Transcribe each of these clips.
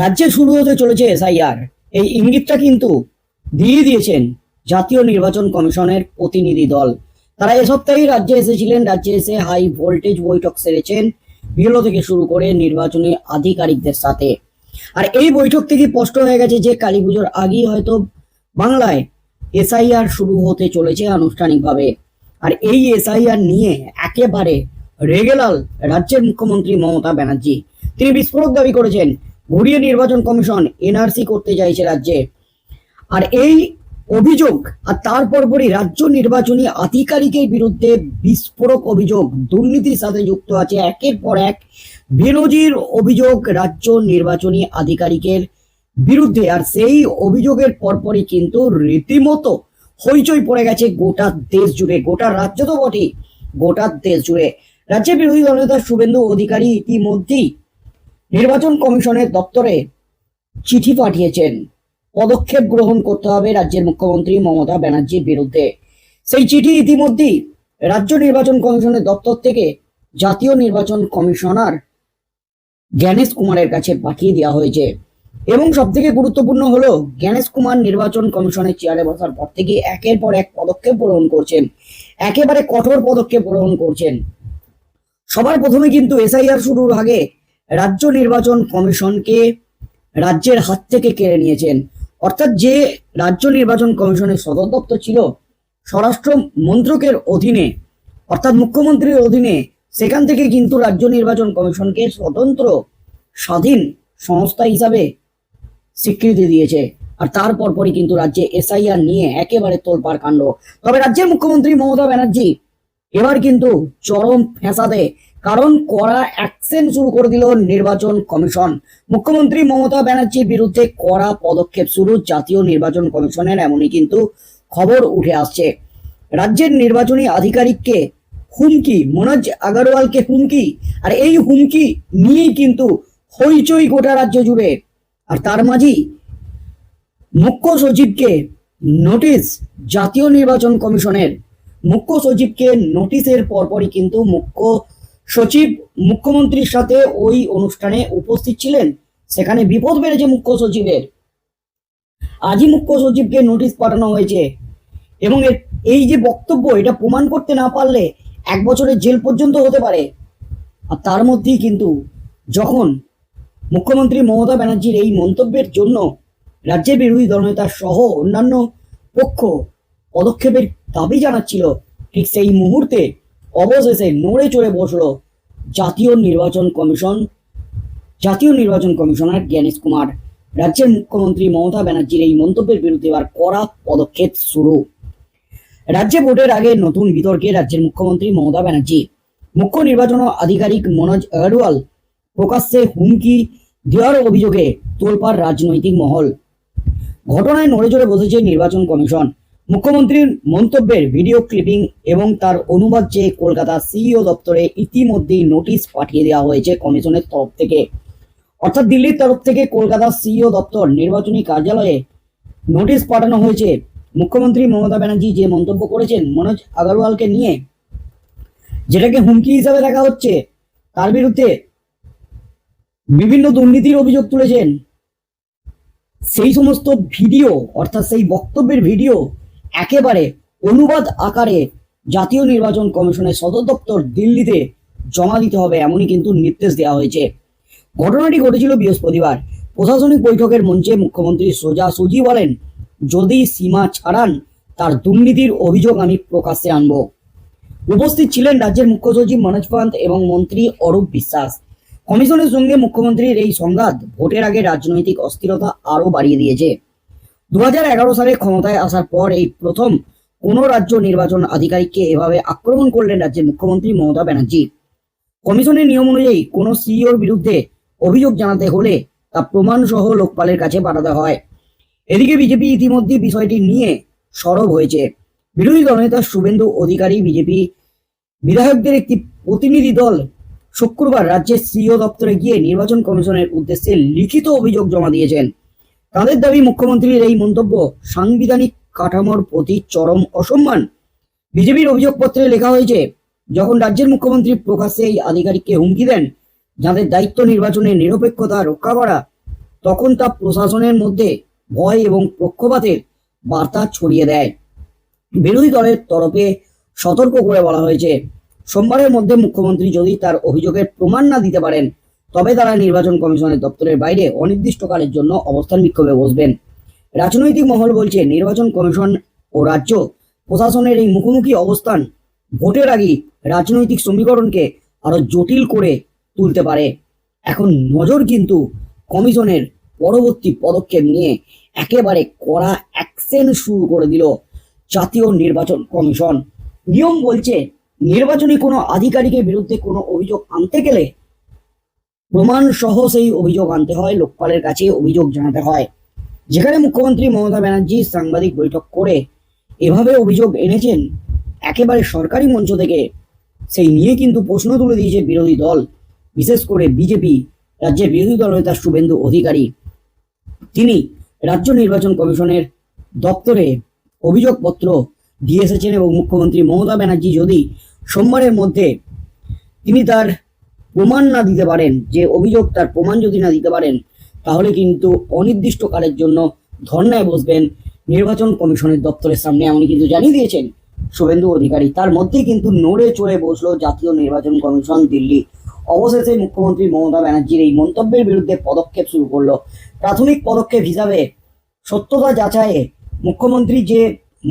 রাজ্যে শুরু হতে চলেছে এসআইআর। এই ইঙ্গিতটা কিন্তু দিয়ে দিয়েছেন জাতীয় নির্বাচন কমিশনের প্রতিনিধি দল। তারা এ সপ্তাহেই রাজ্যে এসেছিলেন, রাজ্যে এসে হাই ভোল্টেজ বৈঠক সেরেছেন বিএলও থেকে শুরু করে নির্বাচনী আধিকারিকদের সাথে। আর এই বৈঠক থেকে স্পষ্ট হয়ে গেছে যে কালী পুজোর আগেই হয়তো বাংলায় এসআইআর শুরু হতে চলেছে আনুষ্ঠানিকভাবে। আর এই এসআইআর নিয়ে একেবারে রেগেলাল রাজ্যের মুখ্যমন্ত্রী মমতা ব্যানার্জি। তিনি বিস্ফোরক দাবি করেছেন ঘুরিয়ে নির্বাচন কমিশন এনআরসি করতে চাইছে রাজ্যে। আর এই অভিযোগ আর তার পরপরই রাজ্য নির্বাচনী আধিকারিকের বিরুদ্ধে বিস্ফোরক অভিযোগ দুর্নীতির সাথে যুক্ত আছে। একের পর এক বিরোধীর অভিযোগ রাজ্য নির্বাচনী আধিকারিকের বিরুদ্ধে। আর সেই অভিযোগের পরপরই কিন্তু রীতিমতো হইচই পড়ে গেছে গোটা দেশ জুড়ে। গোটা রাজ্য তো বটেই, গোটা দেশ জুড়ে। রাজ্যের বিরোধী দলনেতা শুভেন্দু অধিকারী ইতিমধ্যেই নির্বাচন কমিশনের দপ্তরে চিঠি পাঠিয়েছেন। পদক্ষেপ গ্রহণ করতে হবে রাজ্যের মুখ্যমন্ত্রী মমতা ব্যানার্জির বিরুদ্ধে। সেই চিঠি ইতিমধ্যেই রাজ্য নির্বাচন কমিশনের দপ্তর থেকে জাতীয় নির্বাচন কমিশনার জ্ঞানেশ কুমারের কাছে পাঠিয়ে দেওয়া হয়েছে। এবং সব থেকে গুরুত্বপূর্ণ হলো, জ্ঞানেশ কুমার নির্বাচন কমিশনের চেয়ারে বসার পর থেকে একের পর এক পদক্ষেপ গ্রহণ করছেন। একেবারে কঠোর পদক্ষেপ গ্রহণ করছেন। সবার প্রথমে কিন্তু এসআইআর শুরুর আগে রাজ্য নির্বাচন কমিশনকে রাজ্যের হাত থেকে কেড়ে নিয়েছেন। অর্থাৎ যে রাজ্য নির্বাচন কমিশনের সদর দপ্তর ছিল, স্বরাষ্ট্র মন্ত্রকের অধীনে, অর্থাৎ মুখ্যমন্ত্রীর অধীনে, সেখান থেকে কিন্তু রাজ্য নির্বাচন কমিশনকে স্বতন্ত্র, স্বাধীন সংস্থা হিসাবে স্বীকৃতি দিয়েছে। আর তার পরপরই কিন্তু রাজ্যে এসআইআর নিয়ে একেবারে তোলপাড় কাণ্ড। তবে রাজ্যের মুখ্যমন্ত্রী মমতা ব্যানার্জি এবার কিন্তু চরম ফ্যাসাদে, কারণ কড়া অ্যাকশন শুরু করে দিল নির্বাচন কমিশন। মুখ্যমন্ত্রী মমতা ব্যানার্জির বিরুদ্ধে কড়া পদক্ষেপ শুরু জাতীয় নির্বাচন কমিশনের, এমনই কিন্তু খবর উঠে আসছে। রাজ্যের নির্বাচনী আধিকারিককে হুমকি, মনোজ আগারওয়ালকে হুমকি, আর এই হুমকি নিয়েই কিন্তু হইচই গোটা রাজ্য জুড়ে। আর তার মাঝেই মুখ্য সচিবকে নোটিশ জাতীয় নির্বাচন কমিশনের। মুখ্য সচিবকে নোটিশের পরপরই কিন্তু মুখ্য সচিব, মুখ্যমন্ত্রীর সাথে ওই অনুষ্ঠানে উপস্থিত ছিলেন। সেখানে বিপদ বেড়েছে মুখ্য সচিবের। আজই মুখ্য সচিবকে নোটিশ পাঠানো হয়েছে। এবং এই যে বক্তব্য, এটা প্রমাণ করতে না পারলে এক বছরের জেল পর্যন্ত হতে পারে। আর তার মধ্যেই কিন্তু যখন মুখ্যমন্ত্রী মমতা ব্যানার্জির এই মন্তব্যের জন্য রাজ্যের বিরোধী দলনেতা সহ অন্যান্য পক্ষ পদক্ষেপের দাবি জানাচ্ছিল। ঠিক সেই মুহূর্তে অবশেষে নড়ে চড়ে বসল জাতীয় নির্বাচন কমিশন, জাতীয় নির্বাচন কমিশনার জ্ঞানেশ কুমার। রাজ্যের মুখ্যমন্ত্রী মমতা ব্যানার্জির এই মন্তব্যের বিরুদ্ধে এবার কড়া পদক্ষেপ শুরু। রাজ্যে ভোটের আগে নতুন বিতর্কে রাজ্যের মুখ্যমন্ত্রী মমতা ব্যানার্জি। মুখ্য নির্বাচন আধিকারিক মনোজ আগরওয়াল প্রকাশ্যে হুমকি দেওয়ার অভিযোগে তোলপাড় রাজনৈতিক মহল। ঘটনায় নড়েচড়ে বসেছে নির্বাচন কমিশন। মুখ্যমন্ত্রীর মন্তব্যের ভিডিও ক্লিপিং এবং তার অনুবাদ চেয়ে কলকাতা সিইও দপ্তরে ইতিমধ্যেই নোটিশ পাঠিয়ে দেওয়া হয়েছে কমিশনের তরফ থেকে। অর্থাৎ দিল্লির তরফ থেকে কলকাতা সিইও দপ্তর নির্বাচনী কার্যালয়ে নোটিশ পাঠানো হয়েছে। মুখ্যমন্ত্রী মমতা ব্যানার্জি যে মন্তব্য করেছেন, মনোজ আগরওয়ালকে নিয়ে, যেটাকে হুমকি হিসাবে দেখা হচ্ছে, তার বিরুদ্ধে বিভিন্ন দুর্নীতির অভিযোগ তুলেছেন। সেই সমস্ত ভিডিও, অর্থাৎ সেই বক্তব্যের ভিডিও একেবারে অনুবাদ আকারে জাতীয় নির্বাচন কমিশনের সদর দপ্তর দিল্লিতে জমা দিতে হবে এমনই কিন্তু নির্দেশ দেওয়া হয়েছে। ঘটনাটি ঘটেছিল বৃহস্পতিবার। প্রশাসনিক বৈঠকের মঞ্চে মুখ্যমন্ত্রী সোজা সুজি বলেন, যদি সীমা ছাড়ান, তার দুর্নীতির অভিযোগ আমি প্রকাশ্যে আনব। উপস্থিত ছিলেন রাজ্যের মুখ্য সচিব মনোজ পান্ত এবং মন্ত্রী অরূপ বিশ্বাস। কমিশনের সঙ্গে মুখ্যমন্ত্রীর এই সংঘাত ভোটের আগে রাজনৈতিক অস্থিরতা আরও বাড়িয়ে দিয়েছে। দু হাজার এগারো সালে ক্ষমতায় আসার পর এই প্রথম কোন রাজ্য নির্বাচন আধিকারিককে এভাবে আক্রমণ করলেন রাজ্যের মুখ্যমন্ত্রী মমতা ব্যানার্জি। কমিশনের নিয়ম অনুযায়ী কোন সিইওর বিরুদ্ধে অভিযোগ জানাতে হলে তা প্রমাণ সহ লোকপালের কাছে পাঠাতে হয়। এদিকে বিজেপি ইতিমধ্যে বিষয়টি নিয়ে সরব হয়েছে। বিরোধী দলনেতা শুভেন্দু অধিকারী বিজেপি বিধায়কদের একটি প্রতিনিধি দল শুক্রবার রাজ্যের সিইও দপ্তরে গিয়ে নির্বাচন কমিশনের উদ্দেশ্যে লিখিত অভিযোগ জমা দিয়েছেন। তাদের দাবি মুখ্যমন্ত্রীর এই মন্তব্য, সাংবিধানিক কাঠামোর প্রতি চরম অসম্মান। বিজেপির অভিযোগপত্রে লেখা হয়েছে, যখন রাজ্যের মুখ্যমন্ত্রী প্রকাশ্যে এই আধিকারিককে হুমকি দেন, যাদের দায়িত্ব নির্বাচনে নিরপেক্ষতা রক্ষা করা, তখন তা প্রশাসনের মধ্যে ভয় এবং পক্ষপাতের বার্তা ছড়িয়ে দেয়। বিরোধী দলের তরফে সতর্ক করে বলা হয়েছে, সোমবারের মধ্যে মুখ্যমন্ত্রী যদি তার অভিযোগের প্রমাণ না দিতে পারেন তবে তারা নির্বাচন কমিশনের দপ্তরের বাইরে অনির্দিষ্টকালের জন্য অবস্থান বিক্ষোভে বসবেন। রাজনৈতিক মহল বলছে, নির্বাচন কমিশন ও রাজ্য প্রশাসনের এই মুখোমুখি অবস্থান ভোটের আগেই রাজনৈতিক সমীকরণকে আরও জটিল করে তুলতে পারে। এখন নজর কিন্তু কমিশনের পরবর্তী পদক্ষেপ নিয়ে একেবারে কড়া অ্যাকশন শুরু করে দিল জাতীয় নির্বাচন কমিশন। নিয়ম বলছে, নির্বাচনী কোনো আধিকারিকের বিরুদ্ধে কোনো অভিযোগ আনতে গেলে প্রমাণ সহ সেই অভিযোগ আনতে হয়, লোকপালের কাছে অভিযোগ জানাতে হয়। যেখানে মুখ্যমন্ত্রী মমতা ব্যানার্জি সাংবাদিক বৈঠক করে এভাবে অভিযোগ এনেছেন, একেবারে সরকারি মঞ্চ থেকে। সেই নিয়ে কিন্তু প্রশ্ন তুলে দিয়েছে বিরোধী দল, বিশেষ করে বিজেপি, রাজ্যের বিরোধী দল নেতা শুভেন্দু অধিকারী। তিনি রাজ্য নির্বাচন কমিশনের দপ্তরে অভিযোগপত্র দিয়ে এসেছেন এবং মুখ্যমন্ত্রী মমতা ব্যানার্জি যদি সোমবারের মধ্যে তিনি তার প্রমাণ না দিতে পারেন, যে অভিযোগ তার প্রমাণ যদি না দিতে পারেন, তাহলে কিন্তু অনির্দিষ্টকালের জন্য ধর্নায় বসবেন নির্বাচন কমিশনের দপ্তরের সামনে এমনই কিন্তু জানিয়ে দিয়েছেন শুভেন্দু অধিকারী। তার মধ্যে কিন্তু নড়ে চড়ে বসল জাতীয় নির্বাচন কমিশন দিল্লি। অবশেষে মুখ্যমন্ত্রী মমতা ব্যানার্জির এই মন্তব্যের বিরুদ্ধে পদক্ষেপ শুরু করল। প্রাথমিক পদক্ষেপ হিসাবে সত্যতা যাচাইয়ে মুখ্যমন্ত্রী যে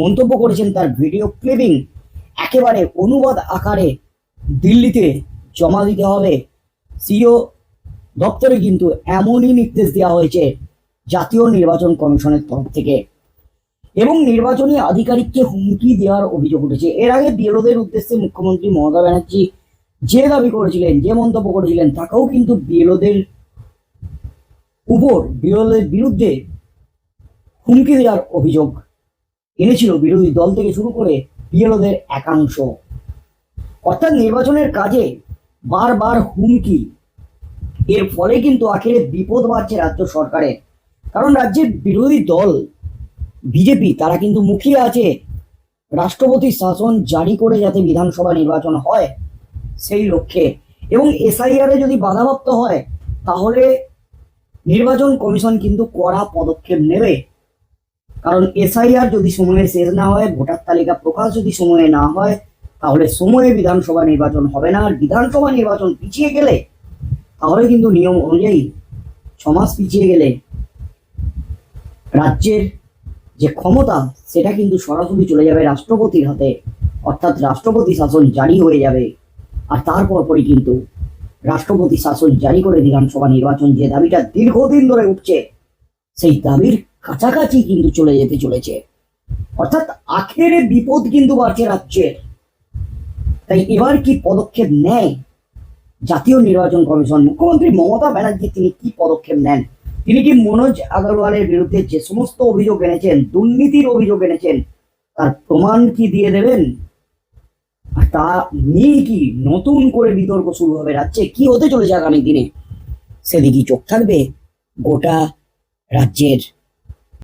মন্তব্য করেছেন তার ভিডিও ক্লিপিং একেবারে অনুবাদ আকারে দিল্লিতে জমা দিতে হবে। সিও দপ্তরে কিন্তু এমনই নির্দেশ দেওয়া হয়েছে জাতীয় নির্বাচন কমিশনের তরফ থেকে। এবং নির্বাচনী আধিকারিককে হুমকি দেওয়ার অভিযোগ উঠেছে। এর আগে বিরোধের উদ্দেশ্যে মুখ্যমন্ত্রী মমতা ব্যানার্জি যে দাবি করেছিলেন, যে মন্তব্য করেছিলেন, তাকেও কিন্তু বিরোধের উপর, বিরোধের বিরুদ্ধে হুমকি দেওয়ার অভিযোগ এনেছিল বিরোধী দল থেকে শুরু করে বিরোধের একাংশ। অর্থাৎ নির্বাচনের কাজে বারবার হুমকি। এর ফলে কিন্তু আখেরে বিপদ বাড়ছে রাজ্য সরকারের। কারণ রাজ্যের বিরোধী দল, বিজেপি, তারা কিন্তু মুখিয়ে আছে। রাষ্ট্রপতির শাসন জারি করে যাতে বিধানসভা নির্বাচন হয়, সেই লক্ষ্যে। এবং এসআইআর যদি বাধাপ্রাপ্ত হয়, তাহলে নির্বাচন কমিশন কিন্তু কড়া পদক্ষেপ নেবে। কারণ এসআইআর যদি সময়ে শেষ না হয়, ভোটার তালিকা প্রকাশ যদি সময়ে না হয় তাহলে সময়ে বিধানসভা নির্বাচন হবে না আর বিধানসভা নির্বাচন পিছিয়ে গেলে, তাহলে কিন্তু নিয়ম অনুযায়ী ছমাস পিছিয়ে গেলে রাজ্যের যে ক্ষমতা, সেটা কিন্তু সরাসরি চলে যাবে রাষ্ট্রপতির হাতে। অর্থাৎ রাষ্ট্রপতি শাসন জারি হয়ে যাবে। আর তারপর পরই কিন্তু রাষ্ট্রপতি শাসন জারি করে বিধানসভা নির্বাচন যে দাবিটা দীর্ঘদিন ধরে উঠছে, সেই দাবির কাছাকাছি কিন্তু চলে যেতে চলেছে। অর্থাৎ আখেরে বিপদ কিন্তু বাড়ছে রাজ্যের। তাই এবার কি পদক্ষেপ নেয় জাতীয় নির্বাচন কমিশন? মুখ্যমন্ত্রী মমতা ব্যানার্জি তিনি কি পদক্ষেপ নেন? তিনি কি মনোজ আগরওয়ালের বিরুদ্ধে যে সমস্ত অভিযোগ এনেছেন দুর্নীতির অভিযোগ এনেছেন তার প্রমাণ কি দিয়ে দেবেন? আর তা নিয়ে কি নতুন করে বিতর্ক শুরু হবে রাজ্যে? কি হতে চলেছে আগামী দিনে? সেদিকে চোখ থাকবে গোটা রাজ্যের